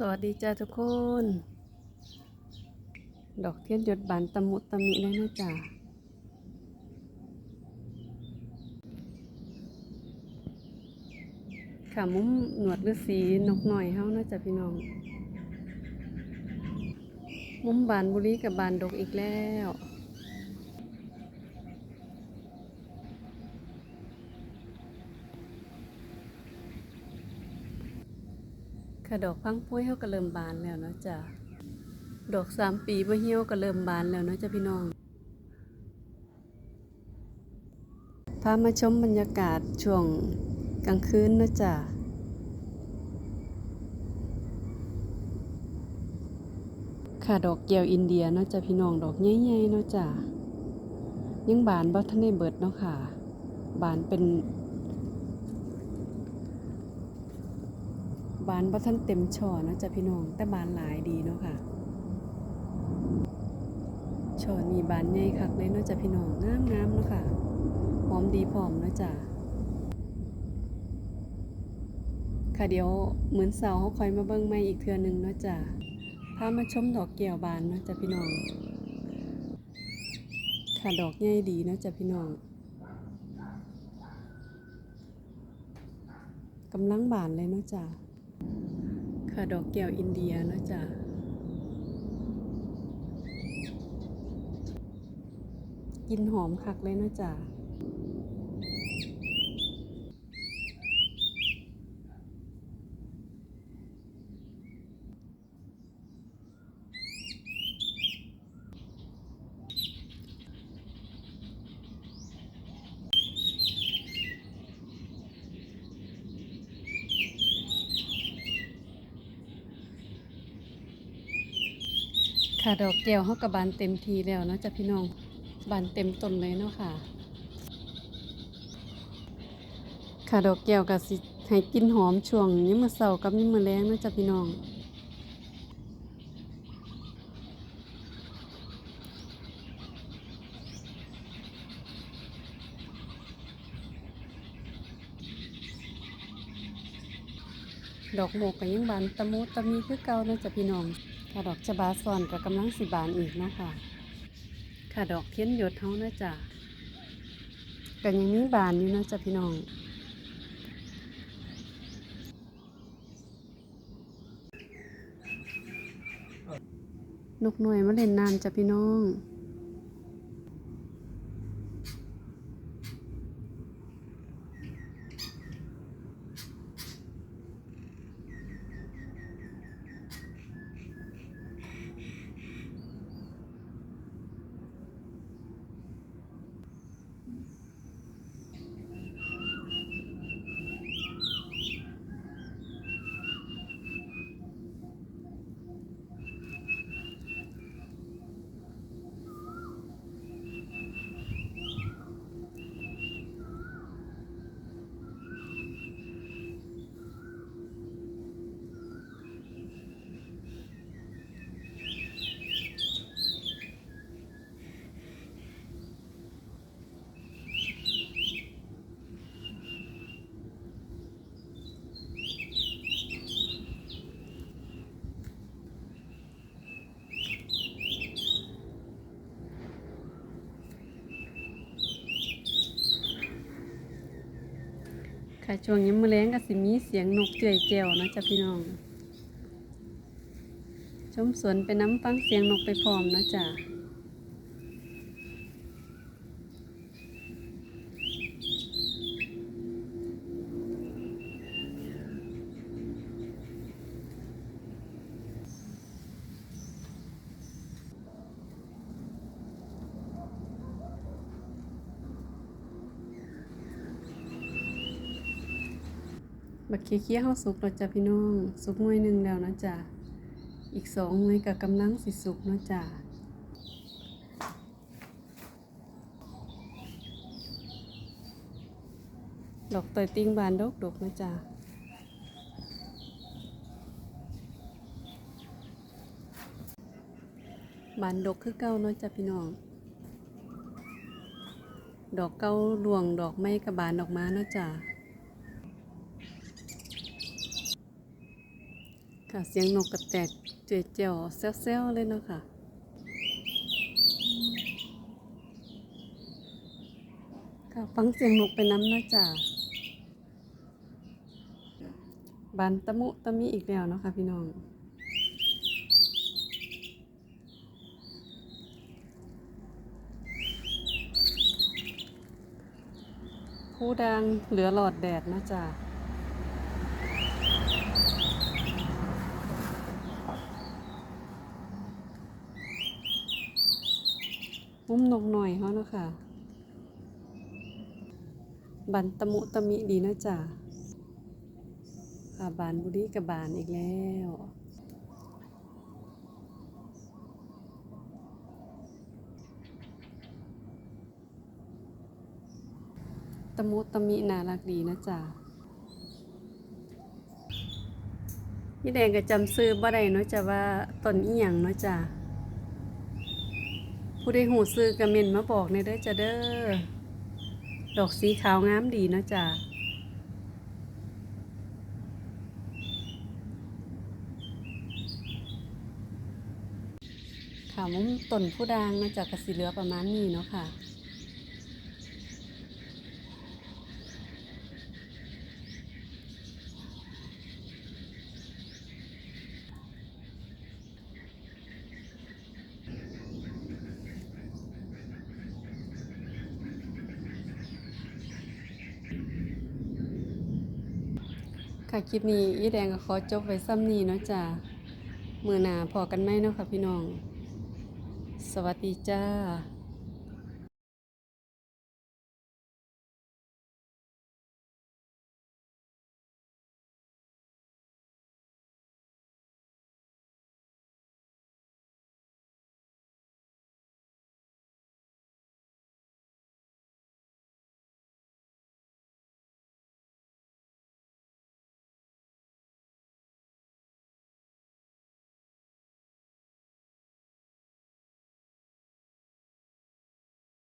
สวัสดีจ้าทุกคน ดอกเทียนหยดบานตะมุตะมิเลยนะจ๊ะค่ะมุ้มหนวดฤาษีนกหน่อยเฮานะจ๊ะพี่น้อง มุ้มบานบุรีกับบานดกอีกแล้ว ค่ะดอกพังพุ้ยเขาก็เริ่มบานแล้วเนาะจ้ะดอกสามปีบ่เหี่ยวก็เริ่มบานแล้วเนาะจ้ะพี่น้องพามาชมบรรยากาศช่วงกลางคืนเนาะจ้ะค่ะดอกเกียวอินเดียเนาะจ้ะพี่น้องดอกใหญ่ๆเนาะจ้ะยังบานบ่ทันได้เบิดเนาะค่ะ บานเป็น บานบ่ทันเต็มช่อเนาะจ้ะพี่น้อง แต่บานหลายดีเนาะค่ะช่อนี้บานใหญ่คักเลยเนาะจ้ะพี่น้องงามๆเนาะค่ะหอมดีพร้อมเนาะจ้ะค่ะเดี๋ยวเหมือนเสาร์เขาคอยมาเบิ่งใหม่อีกเทือหนึงเนาะจ้ะพามาชมดอกแก้วบานเนาะจ้ะพี่น้องค่ะดอกใหญ่ดีเนาะจ้ะพี่น้องกำลังบานเลยเนาะจ้ะ ค่ะดอกแก้วอินเดียนะจ๊ะกินหอมคักเลยนะจ๊ะ ค่ะ ดอกแก้วเฮากับบานเต็มทีแล้วนาะจ้ะพี่น้องบานเต็มต้นเลยเนาะค่ะ ค่ะดอกแก้วก็สิให้กินหอมช่วงยามมือเช้ากับยามมือแลงนาะจ้ะพี่น้องดอกโมกก็ยังบานตะมุตะมีคือเก่านาะจ้ะพี่น้อง ค่ะดอกจะบาซ้อนก็กำลังสิบานอีกเนาะค่ะ ค่ะดอกเทียนหยดเฮาเนาะจ้ะก็ยังมีบานอยู่เนาะจ้ะพี่น้องนกหน่วยมาเล่นน้ำจ้ะพี่น้อง ค่ะช่วงนี้มอแรงก็สิมีเสียงนกเจือยแจ้วนะจ๊ะพี่น้อง ชมสวนไปน้ำฟังเสียงนกไปพร้อมนะจ๊ะ บักเคี้ยวๆเฮาสุกแล้วจ้ะพี่น้อง สุกหน่วยหนึ่งแล้วนะจ๊ะอีกสองหน่วยก็กำลังสิสุกนะจ้ะดอกเตยติ้งบานดกดกนะจ๊ะบานดกคือเก่าเนาะจ้ะพี่น้อง ดอกเก้าหลวงดอกไม้กับบานออกมาเนาะจ้ะ ค่ะเสียงนกกระแตกเจ๋ยเจียวแซวๆเลยเนาะค่ะค่ะฟังเสียงนกไปน้ำนะจ๊ะบานตะมุตะมิอีกแล้วเนาะค่ะพี่น้องผู้ดังเหลือหลอดแดดนะจ๊ะ มุมนกหน่อยเขาเนาะค่ะ บันตะมุตะมิดีนะจ๊ะค่ะบานบุรีกับบานอีกแล้วตะมุตะมิน่ารักดีนะจ๊ะพี่แดงก็จำซื้อบ่ได้เนาะจ้ะว่าต้นอีหยังเนาะจ้ะ ผู้ใดหูซื้อกระเม็นมาบอกในเด้อจ้ะเด้อ ดอกสีขาวงามดีเนาะจ้ะค่ะมุมต้นผู้ดังมาจากกระสีเหลือประมาณนี้เนาะค่ะ ค่ะคลิปนี้อีแดงก็ขอจบไว้ซ้ำนี้เนาะจ้ะมือหนาพอกันไหมเนาะค่ะพี่น้อง สวัสดีจ้า